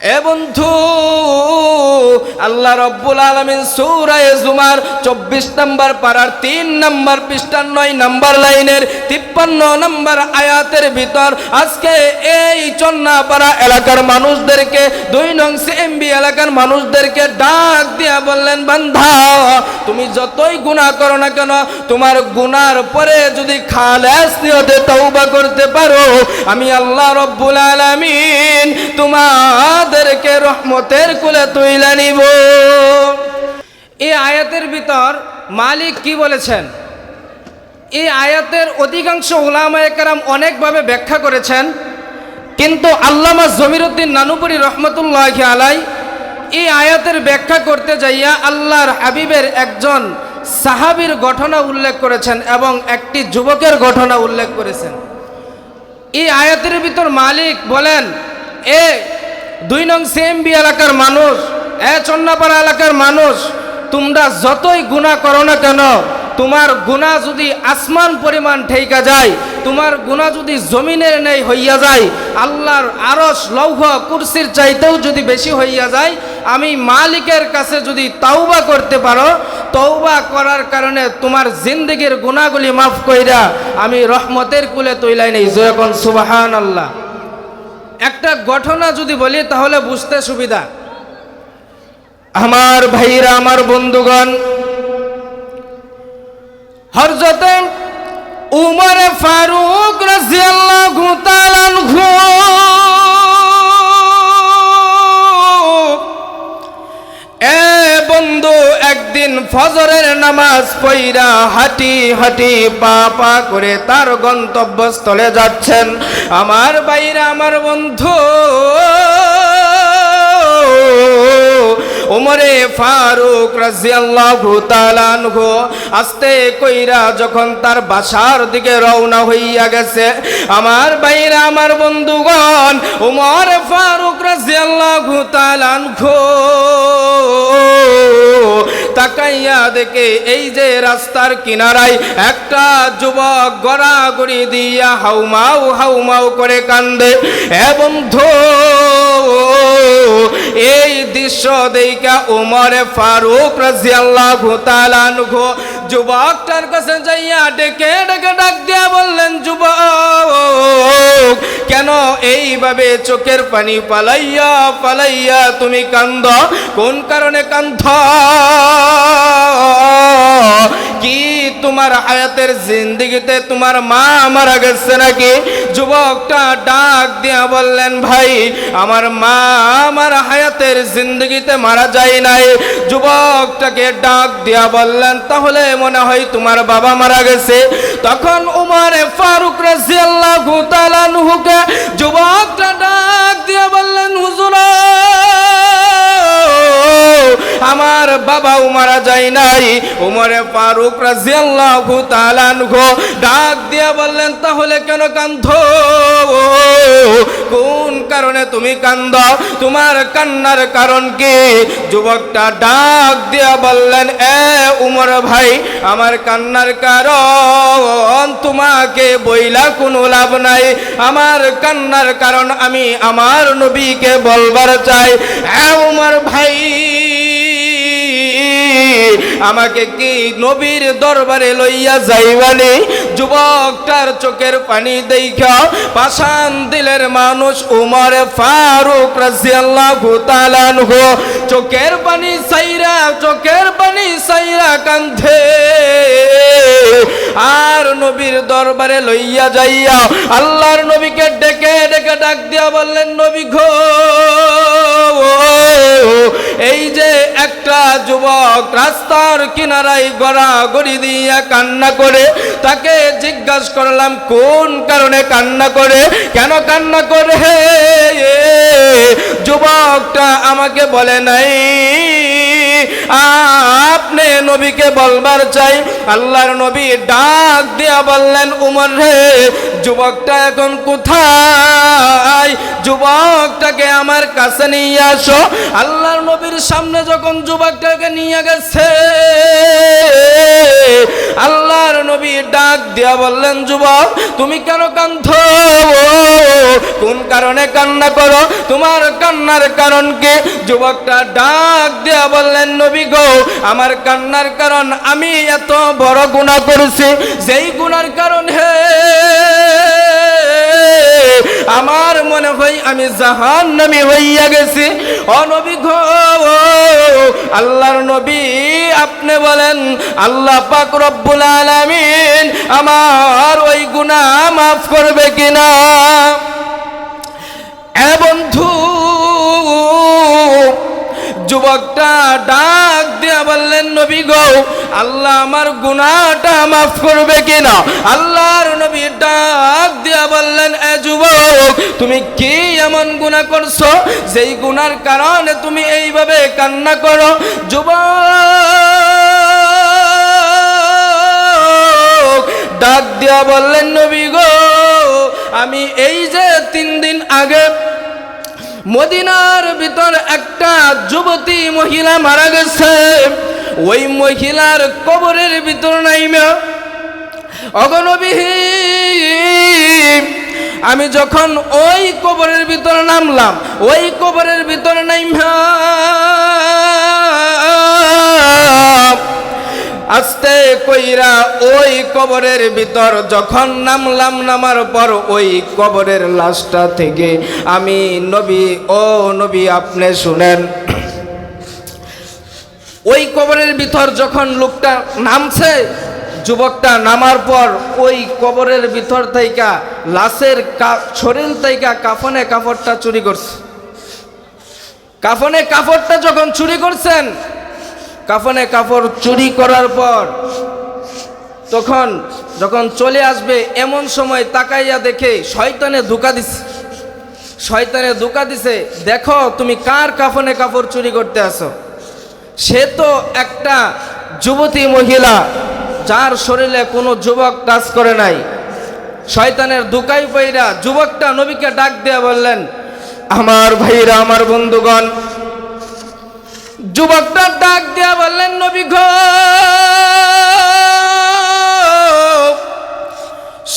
এ বন্ধু, আল্লাহ রব্বুল আলমিন সৌরায় জুমার চব্বিশ নম্বর পাড়ার তিন নম্বর পৃষ্ঠার নয় নম্বর লাইনের তিপ্পান্ন নম্বর আয়াতের ভিতর আজকে এই চন্নাপাড়া এলাকার মানুষদেরকে, দুই নং সিএমবি এলাকার মানুষদেরকে ডাক দিয়া বললেন বান্ধা তুমি যতই গুনাহ করো না কেন, তোমার গুনার পরে যদি খালেস নিয়তে তওবা করতে পারো, আমি আল্লাহ রব্বুল আলামিন তোমাদেরকে রহমতের কুলে তুইলা নিব। এই আয়াতের ভিতর মালিক কি বলেছেন? এই আয়াতের অধিকাংশ ওলামা একরাম অনেকভাবে ব্যাখ্যা করেছেন, কিন্তু আল্লামা জমিরুদ্দিন নানুপুরি রহমতুল্লাহ আলাই এই আয়াতের ব্যাখ্যা করতে যাইয়া আল্লাহর হাবিবের একজন সাহাবীর ঘটনা উল্লেখ করেছেন এবং একটি যুবকের ঘটনা উল্লেখ করেছেন। এই আয়াতের ভিতর মালিক বলেন, এ দুই নং সিএমবি এলাকার মানুষ, এ চন্নাপাড়া এলাকার মানুষ, তোমরা যতই গুণা করো না কেন, তোমার গুণা যদি আসমান পরিমাণ ঠেকা যায়, তোমার গুণা যদি জমিনের নেই হইয়া যায়, আল্লাহর আরস লৌহ, কুরসির চাইতেও যদি বেশি হইয়া যায় আমি মালিকের কাছে যদি তাওবা করতে পারো তৌবা করার কারণে তোমার জিন্দগির গুণাগুলি মাফ কইরা আমি রহমতের কুলে তৈলাই নেই। জয়কন সুবাহান আল্লাহ একটা ঘটনা যদি বলি তাহলে বুঝতে সুবিধা। আমার ভাইরা, আমার বন্ধুগণ হরজতে উমর ফারুক রাজিয়াল্লাহু তাআলা ফজরের নামাজ পইরা হাঁটি হাঁটি পা পা করে তার গন্তব্যস্থলে যাচ্ছেন। আমার বাইরা আমার বন্ধু ওমরে ফারুক রাজিয়াল্লাহু তাআলা আনহু আস্তে কইরা যখন তার বাসার দিকে রওনা হইয়া গেছে, আমার বাইরা আমার বন্ধুগণ ওমর ফারুক রাজিয়াল্লাহু তাআলা আনহু তাকাইয়া দেখে এই যে রাস্তার কিনারায় একটা যুবক গড়াগড়ি দিয়া হাউমাউ হাউমাউ করে কান্দে। এবং ধো এই দৃশ্য দেখা উমরে ফারুক রাজিয়াল্লাহু তাআলা আনহু যুবকটার কাছে যাইয়া ডেকে ডেকে ডাক দিয়া বললেন, যুবক, কেন এইভাবে চোখের পানি পালাইয়া পালাইয়া তুমি কান্দ? কোন কারণে কান্ধ কি তোমার হায়াতের জিন্দিগিতে তোমার মা মারা গেছে নাকি? যুবকটা ডাক দিয়া বললেন, ভাই, আমার মা আমার হায়াতের জিন্দগিতে মারা যায় নাই। যুবকটাকে ডাক দিয়া বললেন, তাহলে মনে হয় তোমার বাবা মারা গেছে। তখন উমারে ফারুক রাজিয়াল্লাহু তাআলা নুহুকে যুবকটা ডাক দিয়া বললেন, হুজুরা আমার বাবাও মারা যায় নাই। উমরে ফারুক রাজিয়াল্লাহু তাআলা আনহু ডাক দিয়া বললেন, তাহলে কেন কান্ধ কোন কারণে তুমি কান্দ তোমার কান্নার কারণ কি? যুবকটা ডাক দিয়া বললেন, এ উমর ভাই, আমার কান্নার কারণ তোমাকে বইলা কোনো লাভ নাই। আমার কান্নার কারণ আমি আমার নবীকে বলবার চাই। এ উমর ভাই আমাকে কি নবীর দরবারে লইয়া যাইবানি? যুবকটার চোখের পানি দেখা পাশান দিলের মানুষ উমর ফারুক রাজিয়াল্লাহু তাআলা আনহু। চোখের পানি সাইরা চোখের পানি সাইরা কান্ধে আর নবীর দরবারে লইয়া যাইয়া আল্লাহর নবীকে ডেকে ডেকে ডাক দিয়া বললেন, নবী ঘো এই যে একটা যুবক রাস্তার কিনারায় গড়া গড়ি দিয়ে কান্না করে, তাকে জিজ্ঞাসা করলাম, কোন কারণে কান্না করে? কেন কান্না করে? যুবকটা আমাকে বলে, নাই আপনি নবীকে বলবার চাই, আল্লাহর নবী ডাক দিয়া বললেন, উমর রে, যুবকটা এখন কোথায়? যুবকটাকে আমার কাছে নিয়ে আসো। আল্লাহর নবীর সামনে যখন যুবকটাকে নিয়ে গেছে, আল্লাহর নবী ডাক দিয়া বললেন, যুবক, তুমি কেন কান্ধ কোন কারণে কান্না করো? তোমার কান্নার কারণ কি? যুবকটা ডাক দিয়া বললেন, নবী গো, আমার কান্নার কারণ আমি এত বড় গুনাহ করেছি। যেই গুনার কারণ হে, আমার মনে হয় আমি জাহান নামি হইয়া গেছি। অনবী গো, আল্লাহর নবী আপনি বলেন, আল্লাহ পাক রব্বুল আলামিন আমার ওই গুনাহ মাফ করবে কিনা? এ বন্ধু, যুবকটা ডাক বললেন, নবী গো, আল্লাহ আমার গুনাহটা মাফ করবে কিনা? আল্লাহর নবী ডাক দিয়া বললেন, এ যুবক, তুমি কি এমন গুনাহ করছ? যেই গুনার কারণে তুমি এইভাবে কান্না করো? যুবক ডাক দিয়া বললেন, নবী গো, আমি এই যে তিন দিন আগে মদিনার ভিতর একটা যুবতী মহিলা মারা গেছে। ওই মহিলার কবরের ভিতর নাইমা অগনবী আমি যখন ওই কবরের ভিতর নামলাম, ওই কবরের ভিতর নাইমা আস্তে কইরা ওই কবরের ভিতর যখন নামলাম, নামার পর ওই কবরের লাশটা থেকে আমি নবী, ও নবী আপনি শুনেন। ওই কবরের ভিতর যখন লোকটা নামছে, যুবকটা নামার পর ওই কবরের ভিতর থেকে লাশের শরীর থেকে কাফনে কাপড়টা চুরি করছে। কাফনে কাপড়টা যখন চুরি করছেন কাফনে কাপড় চুরি করার পর তখন যখন চলে আসবে, এমন সময় তাকাইয়া দেখে শয়তানে ধোকা দিছে। শয়তানে ধোকা দিছে, দেখো, তুমি কার কাফনে কাপড় চুরি করতে আসো? সে তো একটা যুবতী মহিলা, যার শরীরে কোনো যুবক টাচ করে নাই। শয়তানের দুকাই পইরা যুবকটা নবীকে ডাক দিয়া বললেন, আমার ভাইরা, আমার বন্ধুগণ যুবকটা ডাক দিয়া বললেন, নবী ঘ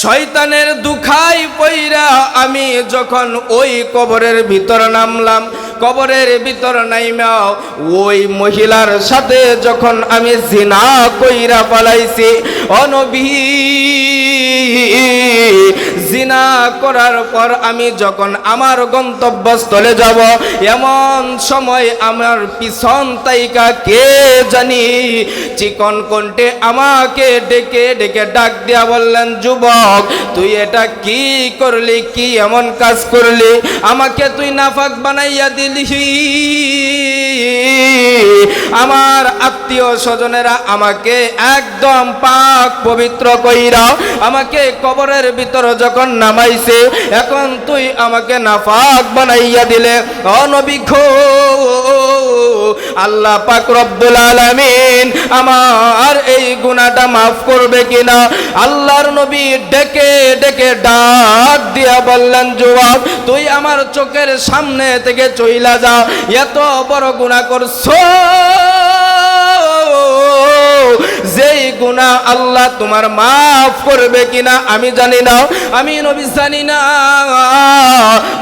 শয়তানের দুখাই পইরা আমি যখন ওই কবরের ভিতর নামলাম, কবরের ভিতর নাইমা ওই মহিলার সাথে যখন আমি জিনা কইরা পালাইছি জিনা করার পর আমি যখন আমার গন্তব্যস্থলে যাব, এমন সময় আমার পিছন তাইকা কে জানি? চিকন কণ্ঠে আমাকে ডেকে ডেকে ডাক দিয়া বললেন, যুবক, তুই এটা কি করলি? কি এমন কাজ করলি? আমাকে তুই নাফাক বানাইয়া দিলি? আমার আত্মীয় স্বজনেরা আমাকে একদম পাক পবিত্র কইরা আমাকে কবরের ভিতর যখন নামাইছে, এখন তুই আমাকে নাফাক বানাইয়া দিলে। অনবিঘ আল্লাহ পাক রব্বুল আলামিন আমার এই গুনাহটা মাফ করবে কিনা? আল্লাহর নবী ডেকে ডেকে ডাক দিয়া বললেন, জবাব, তুই আমার চোখের সামনে থেকে চইলা যা। এত বড় গুনাহ করছ। যেই গুনাহ আল্লাহ তোমার মাফ করবে কিনা আমি জানি না। আমি নবী জানি না।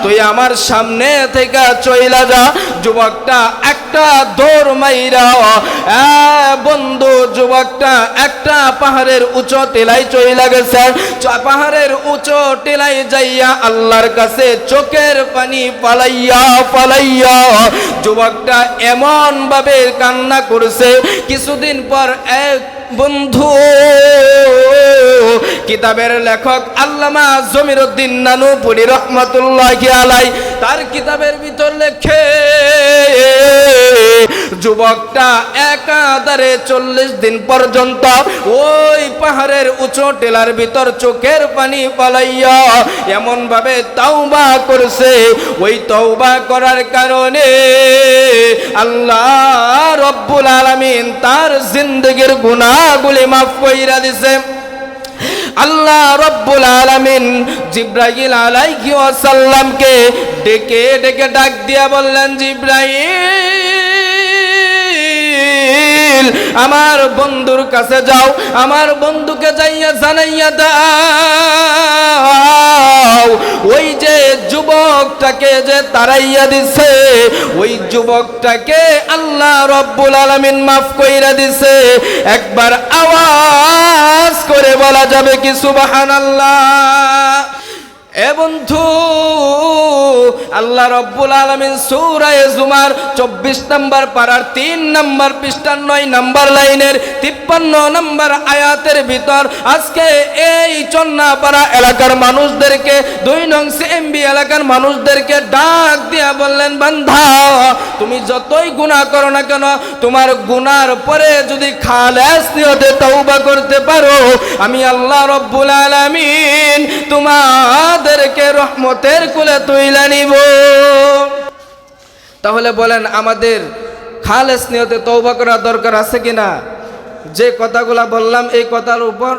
তুই আমার সামনে থেকে চইলা যা। যুবকটা একটা দৌড় মাইরা বন্ধু যুবকটা একটা পাহাড়ের উঁচু টেলাই চইলা গেছে। পাহাড়ের উঁচু টেলাই যাইয়া আল্লাহর কাছে চোখের পানি পালাইয়া পালাইয়া যুবকটা এমন ভাবে কান্না করছে। কিছুদিন পর এক বন্ধু। কিতাবের লেখক আল্লামা জমিরুদ্দিন নানুপুরি রহমতুল্লাহ আলাই তার কিতাবের ভিতর লেখে, যুবকটা একাধারে চল্লিশ দিন পর্যন্ত ওই পাহাড়ের উঁচু টেলার ভিতর চোখের পানি পালাইয়া এমন ভাবে তাওবা করছে। ওই তওবা করার কারণে আল্লাহ রব্বুল আলামিন তার জিন্দগির গুনাহগুলি মাফ কইরা দিছে। আল্লাহ রব্বুল আলামিন জিব্রাইল আলাইহি ওয়াসাল্লামকে ডেকে ডেকে ডাক দিয়া বললেন, জিব্রাইল! আমার বন্ধুর কাছে যাও, আমার বন্ধুকে যাইয়া জানাইয়া দাও। ওই যে যুবকটাকে যে তারাইয়া দিছে, ওই যুবকটাকে আল্লাহ রব্বুল আলামিন মাফ কইরা দিছে। একবার আওয়াজ করে বলা যাবে কি সুবাহান আল্লাহ এ বন্ধু আল্লাহ রব্বুল আলমিন সৌরায় জুমার চব্বিশ নম্বর পাড়ার তিন নম্বর পৃষ্ঠার নয় নম্বর লাইনের তিপ্পান্ন নম্বর আয়াতের ভিতর আজকে এই চন্নাপাড়া এলাকার মানুষদেরকে, দুই নং সিএমবি এলাকার মানুষদেরকে ডাক দিয়া বললেন বান্ধা তুমি যতই গুণা করো না কেন, তোমার গুনার পরে যদি নিয়তে তৌবা করতে পারো, আমি আল্লাহ রব্বুল আলামিন তোমাদেরকে রহমতের কুলে তুইলা নিব। তাহলে বলেন আমাদের খালেস নিয়তে তৌবা করার দরকার আছে কিনা? যে কথাগুলা বললাম, এই কথার উপর